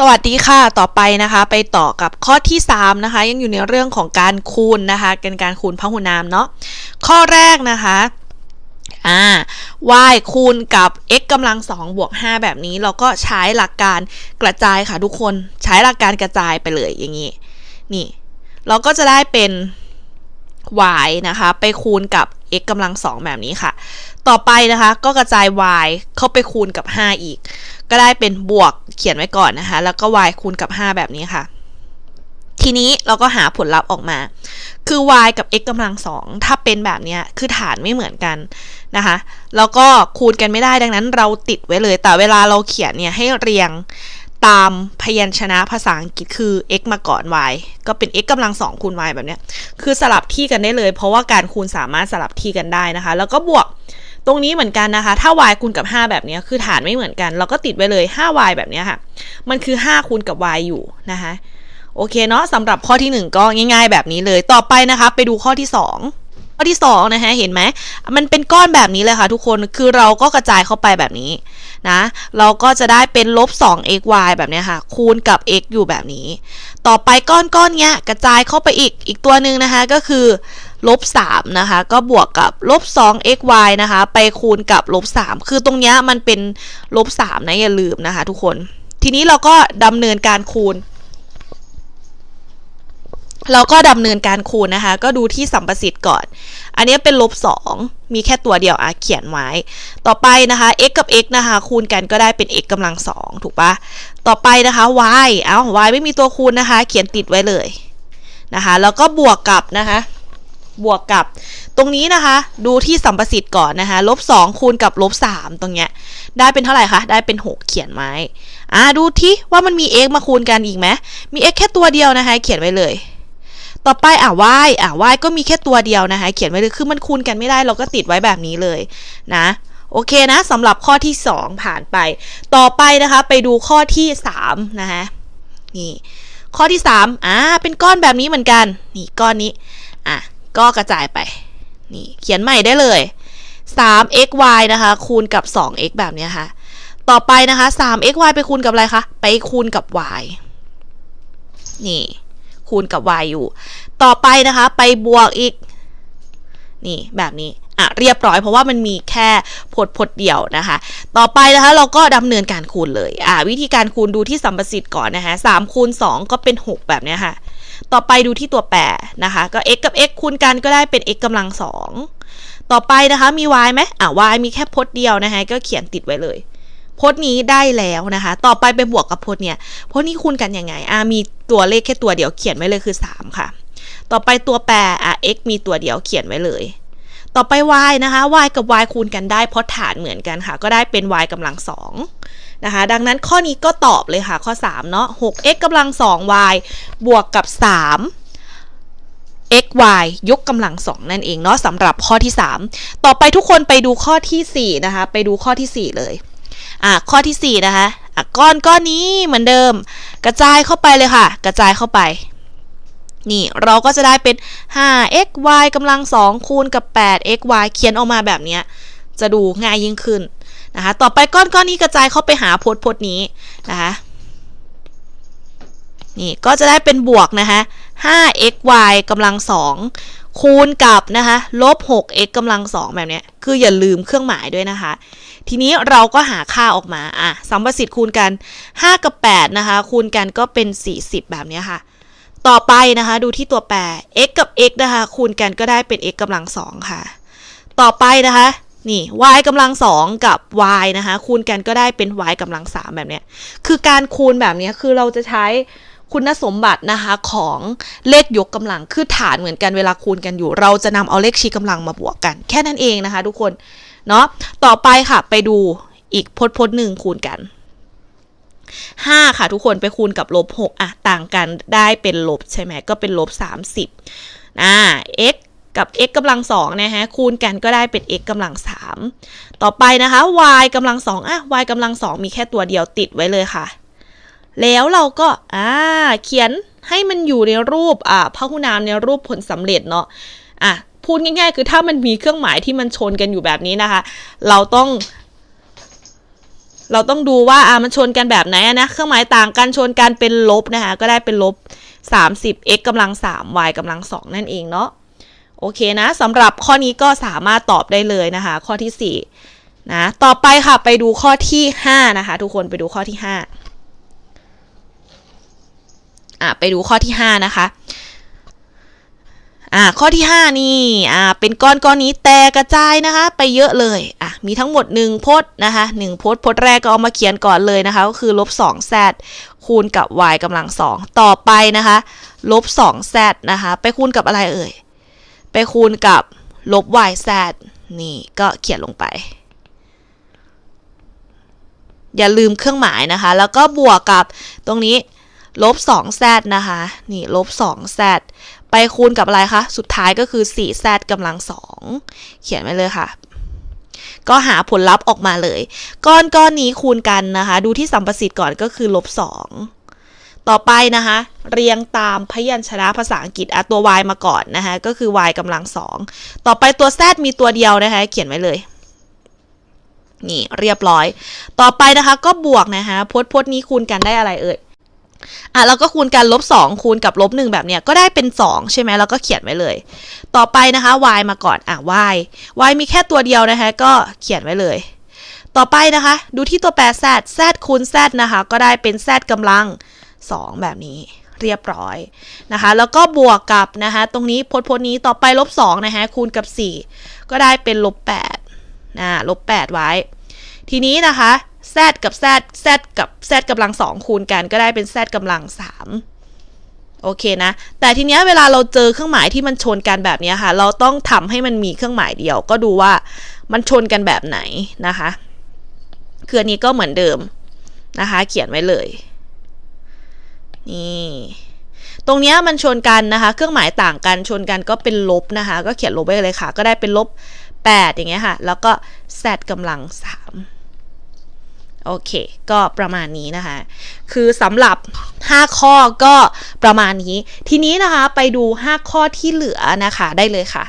สวัสดีค่ะ ต่อไปนะคะ ไปต่อกับข้อที่3นะคะ ยังอยู่ในเรื่องของการคูณนะคะเป็นการคูณพหุนามเนาะ ข้อแรกนะคะ อ่า y คูณกับ x กำลัง2บวก5แบบนี้ เราก็ใช้หลักการกระจายค่ะทุกคน ใช้หลักการกระจายไปเลยอย่างนี้ นี่ เราก็จะได้เป็น y นะคะ ไปคูณกับ x กำลัง2แบบนี้ค่ะ ต่อไปนะคะก็กระจาย y เข้าไปคูณกับ 5 อีก ก็ได้เป็นบวกเขียนไว้ก่อนนะคะ แล้วก็ y คูณกับ 5 แบบนี้ค่ะ ทีนี้เราก็หาผลลัพธ์ออกมา คือ y กับ x กำลังสองถ้าเป็นแบบนี้คือฐานไม่เหมือนกันนะคะ แล้วก็คูณกันไม่ได้ดังนั้นเราติดไว้เลย แต่เวลาเราเขียนเนี่ยให้เรียง ตามพยัญชนะภาษาอังกฤษคือ x มาก่อน y ก็เป็น x กำลังสองคูณ y แบบเนี้ย คือสลับที่กันได้เลย เพราะว่าการคูณสามารถสลับที่กันได้นะคะ แล้วก็บวกตรงนี้เหมือนกันนะคะ ถ้า y คูณกับ 5 แบบนี้คือฐานไม่เหมือนกัน เราก็ติดไว้เลย 5y แบบนี้ค่ะ มันคือ 5 คูณกับ y อยู่นะคะ โอเคเนาะสำหรับข้อที่ 1 ก็ง่าย ๆ แบบนี้เลย ต่อไปนะคะ ไปดูข้อที่ 2 ข้อที่2นะคะเห็นไหมมันเป็นก้อนแบบนี้เลยค่ะทุกคนคือเราก็กระจายเข้าไปแบบนี้นะเราก็จะได้เป็นลบ 2xy แบบนี้ค่ะคูณกับ x อยู่แบบนี้ ต่อไปก้อนก้อนเนี้ยกระจายเข้าไปอีกอีกตัวหนึ่งนะคะก็คือลบ3นะคะก็บวกกับลบ 2xy นะคะไปคูณกับลบ 3 คือตรงเนี้ยมันเป็นลบ3นะอย่าลืมนะคะทุกคน ทีนี้เราก็ดำเนินการคูณ เราก็ดำเนินการคูณนะคะ ก็ดูที่สัมประสิทธิ์ก่อน อันนี้เป็นลบ 2 มีแค่ตัวเดียวอะเขียนไว้ ต่อไปนะคะ x กับ x นะคะ คูณกันก็ได้เป็น x กำลัง 2 ถูกปะต่อไปนะคะ y เอ้า y ไม่มีตัวคูณนะคะ เขียนติดไว้เลยนะคะ แล้วก็บวกกับนะคะ บวกกับ ตรงนี้นะคะ ดูที่สัมประสิทธิ์ก่อนนะคะลบ2คูณกับลบ3ตรงเนี้ย ได้เป็นเท่าไหร่คะ ได้เป็น 6 เขียนไว้อ่าดูที่ว่ามันมี x มาคูณกันอีกไหมมี x แค่ตัวเดียวนะคะ เขียนไว้เลย ต่อไปอะ y อะ y ก็มีแค่ตัวเดียวนะคะ เขียนไว้เลยคือมันคูณกันไม่ได้เราก็ติดไว้แบบนี้เลยนะโอเคนะสำหรับข้อที่ 2 ผ่านไป ต่อไปนะคะไปดูข้อที่3นะคะนี่ข้อที่3อ่าเป็นก้อนแบบนี้เหมือนกัน นี่ก้อนนี้อะก็กระจายไปนี่เขียนใหม่ได้เลย 3xy นะคะ คูณกับ 2x แบบนี้ค่ะ ต่อไปนะคะ 3xy ไปคูณกับอะไรคะ ไปคูณกับ y นี่ คูณกับ y อยู่ ต่อไปนะคะ ไปบวกอีก นี่แบบนี้อะเรียบร้อยเพราะว่ามันมีแค่พดพดเดียวนะคะ ต่อไปนะคะเราก็ดำเนินการคูณเลยอะวิธีการคูณดูที่สัมประสิทธิ์ก่อนนะคะ3คูณ2ก็เป็น 6 แบบนี้ค่ะ ต่อไปดูที่ตัวแปรนะคะ ก็ x กับ x คูณกันก็ได้เป็น x กำลังสองต่อไปนะคะมี y ไหมอะ y มีแค่พจน์เดียวนะคะก็เขียนติดไว้เลย พจน์นี้ได้แล้วนะคะ ต่อไปไปบวกกับพจน์เนี่ยพจน์นี้คูณกันยังไงอะมีตัวเลขแค่ตัวเดียวเขียนไว้เลยคือ 3 ค่ะ ต่อไปตัวแปรอะ x มีตัวเดียวเขียนไว้เลย ต่อไป y นะคะ y กับ y คูณกันได้เพราะฐานเหมือนกันค่ะ ก็ได้เป็น y กำลังสองนะคะ ดังนั้นข้อนี้ก็ตอบเลยค่ะ ข้อ 3 เนาะ 6x กำลัง 2y บวกกับ 3 x y ยกกำลัง2นั่นเองเนาะสำหรับข้อที่ 3 ต่อไปทุกคนไปดูข้อที่ 4 นะคะ ไปดูข้อที่ 4 เลย อะข้อที่ 4 นะคะอะก้อนก้อนนี้เหมือนเดิม กระจายเข้าไปเลยค่ะ กระจายเข้าไป นี่เราก็จะได้เป็น 5x y กำลัง 2 คูณกับ 8x y เขียนออกมาแบบนี้จะดูง่ายยิ่งขึ้นนะคะ ต่อไปก้อนก้อนนี้กระจายเข้าไปหาพจน์พจน์นี้นะคะนี่ก็จะได้เป็นบวกนะคะ 5xy กำลัง 2 คูณกับนะคะลบ 6x กำลัง 2 แบบนี้คืออย่าลืมเครื่องหมายด้วยนะคะ ทีนี้เราก็หาค่าออกมาอะสัมประสิทธิ์คูณกัน 5 กับ 8 นะคะ คูณกันก็เป็น 40 แบบนี้ค่ะ ต่อไปนะคะ ดูที่ตัวแปร x กับ x นะคะ คูณกันก็ได้เป็น x กำลัง 2 ค่ะ ต่อไปนะคะ นี่ y กำลัง 2 กับ y นะคะ คูณกันก็ได้เป็น y กำลัง 3 แบบเนี้ยคือการคูณแบบนี้คือเราจะใช้ คุณสมบัตินะคะของเลขยกกำลังคือฐานเหมือนกันเวลาคูณกันอยู่ เราจะนำเอาเลขชี้กำลังมาบวกกัน แค่นั้นเองนะคะทุกคนเนาะต่อไปค่ะไปดูอีกพจน์พจน์หนึ่งคูณกัน 5 ค่ะทุกคนไปคูณกับลบ6อะต่างกันได้เป็นลบใช่ไหมก็เป็นลบ30อ่า x กับ x กำลัง2นะฮะคูณกันก็ได้เป็น x กำลัง3ต่อไปนะคะ y กำลัง2อะ y กำลัง2มีแค่ตัวเดียวติดไว้เลยค่ะ แล้วเราก็อ่าเขียนให้มันอยู่ในรูปอ่าพหุนามในรูปผลสำเร็จเนาะอะพูดง่าย ๆ คือถ้ามันมีเครื่องหมายที่มันชนกันอยู่แบบนี้นะคะ เราต้องเราต้องดูว่าอ่ามันชนกันแบบไหนนะ เครื่องหมายต่างกันชนกันเป็นลบนะคะ ก็ได้เป็นลบ 30 x กำลัง 3 y กำลัง 2 นั่นเองเนาะ โอเคนะสำหรับข้อนี้ก็สามารถตอบได้เลยนะคะ ข้อที่4นะ ต่อไปค่ะ ไปดูข้อที่ 5 นะคะ ทุกคนไปดูข้อที่ 5 อะไปดูข้อที่ 5 นะคะอ่าข้อที่ 5 นี่อ่าเป็นก้อนก้อนนี้แตกกระจายนะคะ ไปเยอะเลยอะมีทั้งหมด 1 พจน์นะคะ1พจน์พจน์แรกก็เอามาเขียนก่อนเลยนะคะ ก็คือลบ2 z คูณกับ y กำลัง 2 ต่อไปนะคะลบ2 z นะคะ ไปคูณกับอะไรเอ่ย ไปคูณกับลบ y z นี่ก็เขียนลงไป อย่าลืมเครื่องหมายนะคะ แล้วก็บวกกับตรงนี้ ลบ2 z นะคะ นี่ลบ2 z ไปคูณกับอะไรคะ สุดท้ายก็คือ4 z กำลัง2เขียนไว้เลยค่ะ ก็หาผลลัพธ์ออกมาเลย ก้อนก้อนนี้คูณกันนะคะ ดูที่สัมประสิทธิ์ก่อนก็คือลบ2ต่อไปนะคะ เรียงตามพยัญชนะภาษาอังกฤษอะตัว y มาก่อนนะคะ ก็คือ y กำลัง2ต่อไปตัว z มีตัวเดียวนะคะ เขียนไว้เลย นี่เรียบร้อย ต่อไปนะคะก็บวกนะคะพจน์พจน์นี้คูณกันได้อะไรเอ่ย อะเราก็คูณกันลบ2คูณกับลบ1แบบเนี้ยก็ได้เป็น 2 ใช่ไหมเราก็เขียนไว้เลย ต่อไปนะคะ y มาก่อนอะ y y มีแค่ตัวเดียวนะคะ ก็เขียนไว้เลย ต่อไปนะคะ ดูที่ตัวแปร z z คูณ z นะคะ ก็ได้เป็น z กำลัง 2 แบบนี้เรียบร้อยนะคะ แล้วก็บวกกับนะคะตรงนี้พจน์พจน์นี้ต่อไปลบ2นะคะคูณกับ 4 ก็ได้เป็นลบ8นะลบ8ไว้ ทีนี้นะคะ z กับ z z กับ z กำลัง2คูณกันก็ได้เป็น z กำลัง3โอเคนะ แต่ทีเนี้ยเวลาเราเจอเครื่องหมายที่มันชนกันแบบนี้ค่ะ เราต้องทำให้มันมีเครื่องหมายเดียว ก็ดูว่ามันชนกันแบบไหนนะคะคืออันนี้ก็เหมือนเดิมนะคะ เขียนไว้เลย นี่ ตรงเนี้ยมันชนกันนะคะ เครื่องหมายต่างกันชนกันก็เป็นลบนะคะ ก็เขียนลบไว้เลยค่ะ ก็ได้เป็นลบ 8 อย่างเงี้ยค่ะ แล้วก็ z กำลัง3 โอเค ก็ประมาณนี้นะคะ คือสำหรับ 5 ข้อก็ประมาณนี้ ทีนี้นะคะไปดู 5 ข้อที่เหลือนะคะได้เลยค่ะ